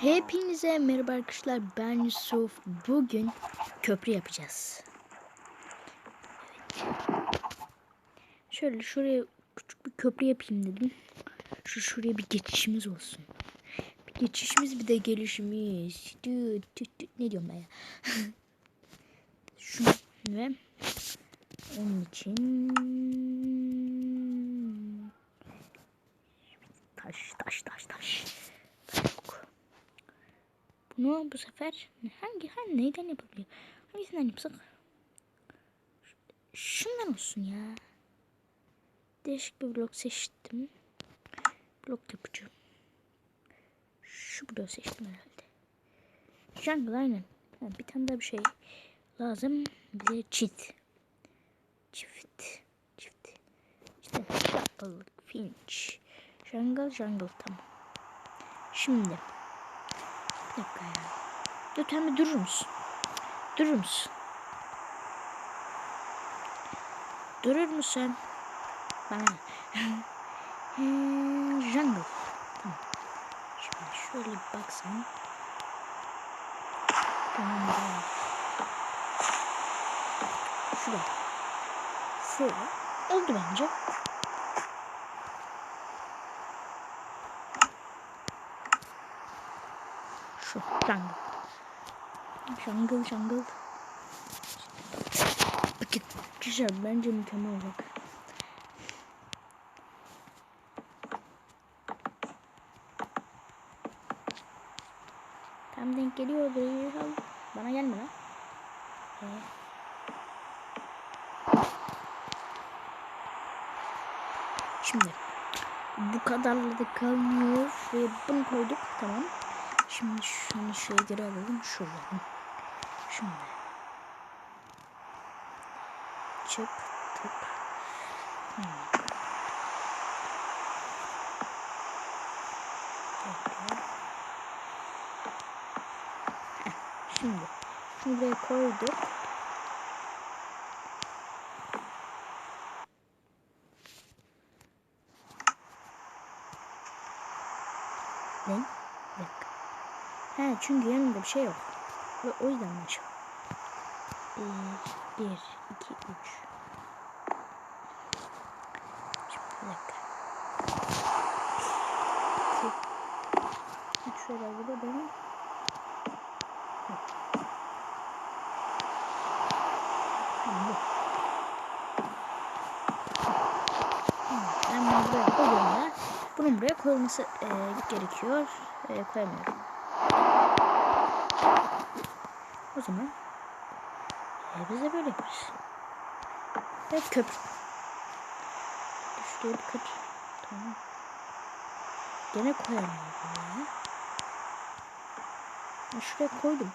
Hepinize merhaba arkadaşlar ben Yusuf. Bugün köprü yapacağız. Evet. Şöyle şuraya küçük bir köprü yapayım dedim. Şu şuraya bir geçişimiz olsun. Bir geçişimiz bir de gelişimiz. Ne diyorum ben ya? Şu ve onun için Bunu bu sefer hangi hangi neyden yapabiliyor? Hangisinden yapsak? Şundan olsun ya. Değişik bir blok seçtim. Blok yapacağım. Şu bloğu seçtim herhalde. Jungle aynen. Bir tane daha bir şey lazım. Bize çit. Çift. Çift. İşte Shuffle, Finch. Jungle, jungle tamam. Şimdi. Dakika ya. Lütfen bir durur musun? Durur musun? Durur musun? Bana. Hmm, jungle. Tamam. Şimdi şöyle bir baksam. Tamam. Şurada. Şöyle. Oldu bence. Şu jungle. Jungle jungle. Bakın güzel bence mükemmel olacak. Tam denk geliyor değil. Bana gelme lan. Ee. Şimdi bu kadarla da kalmıyor ve bunu koyduk tamam. Şimdi şunu şöyle geri alalım şuradan. Şimdi çık tık. Hmm. Şimdi şunu buraya koyduk. Ne? Bir dakika. He çünkü yanında bir şey yok. Ve o yüzden bir, iki, üç. Şimdi bir dakika. Şöyle burada benim. Bunun buraya koyulması e, gerekiyor. E, koyamıyorum. O zaman e, biz de böyle yaparız. Ve köprü. Şuraya bir köprü. Tamam. Gene koyamıyorum ya. ya. Şuraya koydum.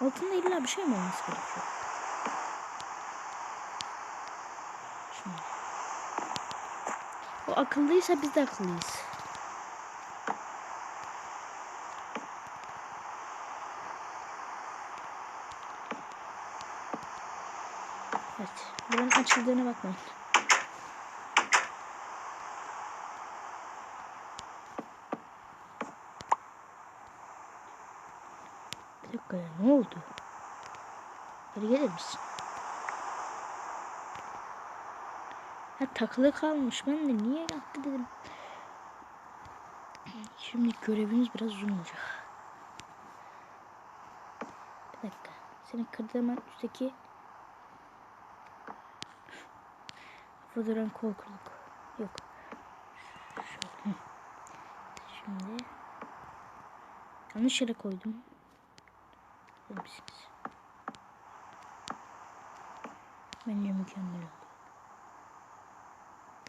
Altında illa bir şey mi olması gerekiyor? Şimdi. O akıllıysa biz de akıllıyız. Evet. Buranın açıldığına bakmayın. Bir dakika ya ne oldu? Geri gelir misin? Ha takılı kalmış. Ben de niye yaptı dedim. Şimdi görevimiz biraz uzun olacak. Bir dakika. Seni kırdığım üstteki Duran korkuluk. Yok. Şöyle. Şimdi yanlış yere koydum. Bilir misiniz? Bence mükemmel oldu.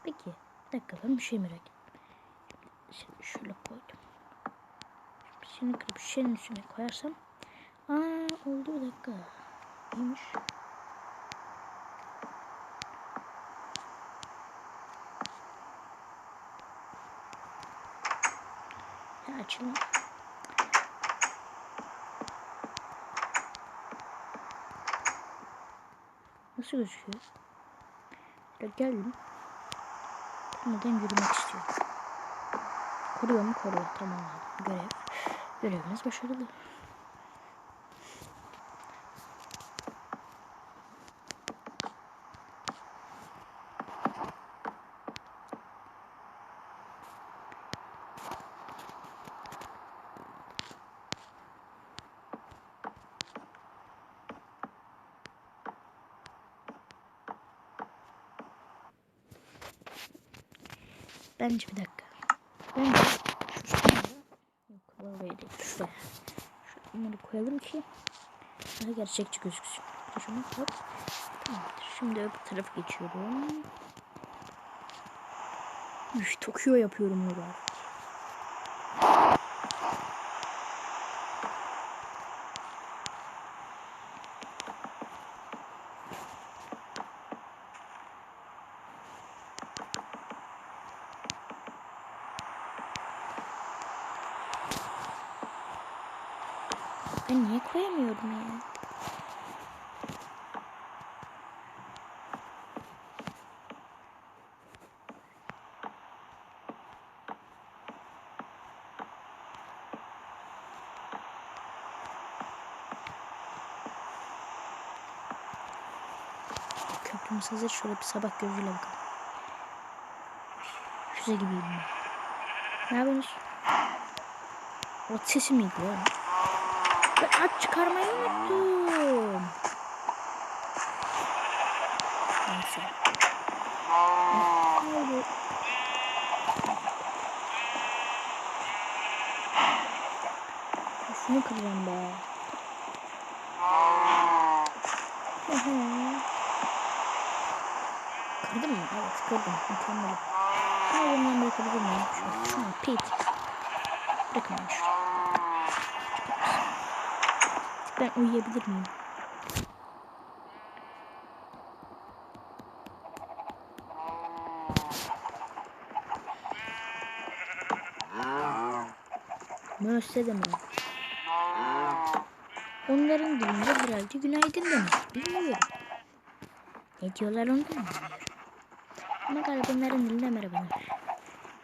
Peki. Bir dakika ben bir şey merak ettim. Şimdi şöyle koydum. Şimdi kırıp şişenin üstüne koyarsam. Aa oldu bir dakika. Neymiş? Ya açılın. Nasıl gözüküyor? Ya geldim. Neden yürümek istiyorum? Koruyor mu? Koruyor. Tamam abi. Görev. Görevimiz başarılı. Bence bir dakika. Bence. Yok oraya değil. Şuraya bunları koyalım ki daha gerçekçi gözüksün. Şunu hop. Tamamdır. Şimdi öbür tarafa geçiyorum. Üf, Tokyo yapıyorum burada. Ben niye koyamıyorum ya? Köprümüz. Şöyle bir sabah gözüyle bakalım. Füze gibiyim ben. Ne yapıyorsunuz? O sesi miydi ya? Ben at çıkarmayı unuttum. Neyse. Ya Şunu kıracağım be. Kırdın mı? Evet kırdım. Mükemmel. Şunu elimden bırakabilir miyim? Şunu, şunu pit. Bırakın şuraya. Ben uyuyabilir miyim? Möse demek. Onların dilinde herhalde günaydın demek. Bilmiyorum. Ne diyorlar ondan bilmiyorum. Ama galiba onların dilinde merhabalar.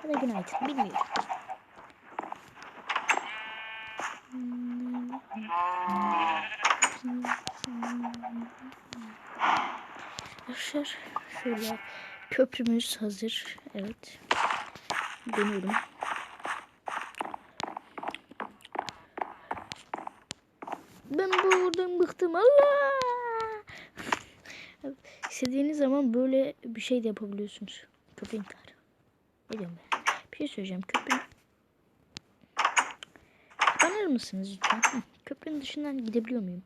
Ya da günaydın bilmiyorum. Arkadaşlar şöyle köprümüz hazır. Evet. Dönüyorum. Ben buradan bıktım. Allah! İstediğiniz zaman böyle bir şey de yapabiliyorsunuz. Köprü intihar. Ne diyorum ben? Bir şey söyleyeceğim. Köprü... Kapanır mısınız lütfen? Köprünün dışından gidebiliyor muyum?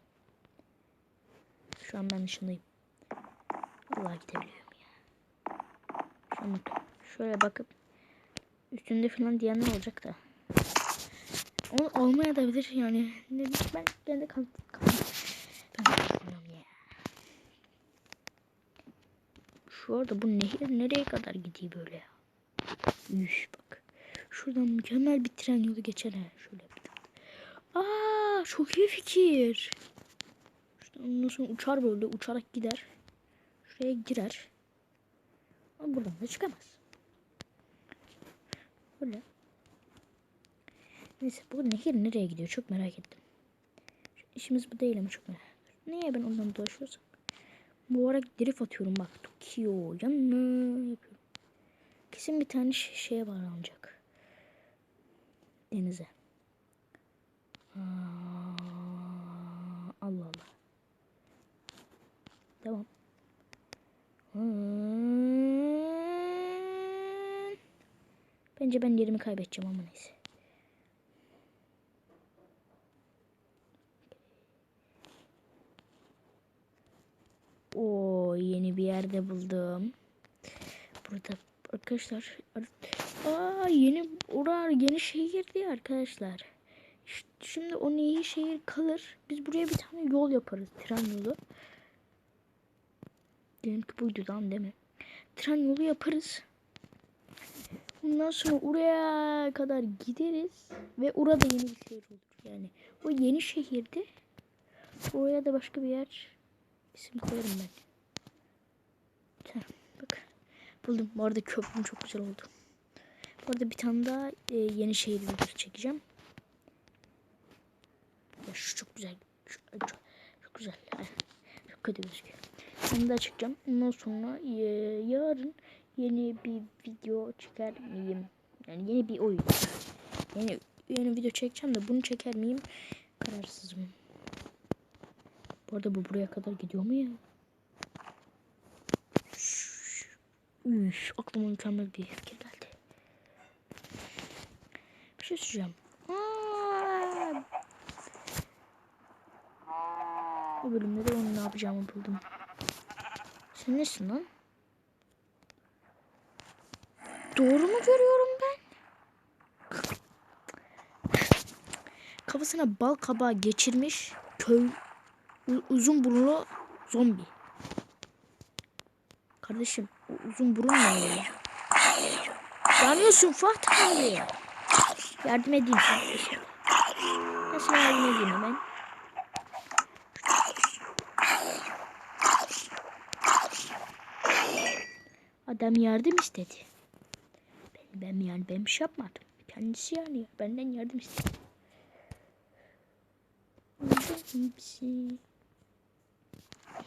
Şu an ben dışındayım. Vallahi gidebiliyorum ya. Şu an bak. Şöyle bakıp üstünde falan diyenler olacak da. O olmaya da bilir yani. Ne ben kendi ya. Şu arada bu nehir nereye kadar gidiyor böyle ya? Üf bak. Şuradan mükemmel bir tren yolu geçer ha. Şöyle bir tane. Aa çok iyi fikir. Şuradan sonra uçar böyle uçarak gider. Şuraya girer. Ama buradan da çıkamaz. Böyle. Neyse bu nehir nereye gidiyor çok merak ettim. İşimiz bu değil ama çok merak ediyorum. Niye ben ondan dolaşıyorsam? Bu ara drift atıyorum bak. Tokyo yanına yapıyorum. Kesin bir tane şey, şeye bağlanacak. Denize. Allah Allah. Devam. Bence ben yerimi kaybedeceğim ama neyse. O yeni bir yerde buldum. Burada arkadaşlar aa yeni orar yeni şehirdi ya arkadaşlar. Şimdi o neyi şehir kalır. Biz buraya bir tane yol yaparız. Tren yolu. Diyelim ki buydu lan değil mi? Tren yolu yaparız. Ondan sonra oraya kadar gideriz. Ve orada yeni bir şehir olur. Yani o yeni şehirde oraya da başka bir yer isim koyarım ben. Tamam, bak. Buldum. Bu arada köprüm çok güzel oldu. Bu arada bir tane daha e, yeni şehir videosu çekeceğim. Ya şu çok güzel. Şu, çok, çok güzel. Çok kötü gözüküyor. Onu da çıkacağım. Ondan sonra e, yarın yeni bir video çeker miyim? Yani yeni bir oyun. Yeni, yeni video çekeceğim de bunu çeker miyim? Kararsızım. Bu arada bu buraya kadar gidiyor mu ya? Üf, aklıma mükemmel bir fikir geldi. Bir şey söyleyeceğim. Bu bölümde de onu ne yapacağımı buldum. Sen nesin lan? Doğru mu görüyorum ben? Kafasına bal kabağı geçirmiş köy uzun burunlu zombi. Kardeşim uzun burun ya? Yanıyorsun Fatih abi. Yardım edeyim kardeşim. Nasıl yardım edeyim hemen? Adam yardım istedi. Ben, yani ben bir şey yapmadım. Kendisi yani benden yardım istedi.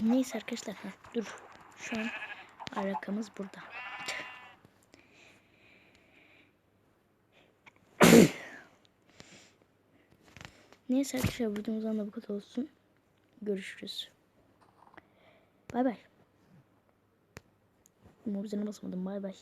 Neyse arkadaşlar ha, dur. Şu an arakamız burada. Neyse arkadaşlar videomuzdan da bu kadar olsun. Görüşürüz. Bay bay. Mobizene basmadım bay bay.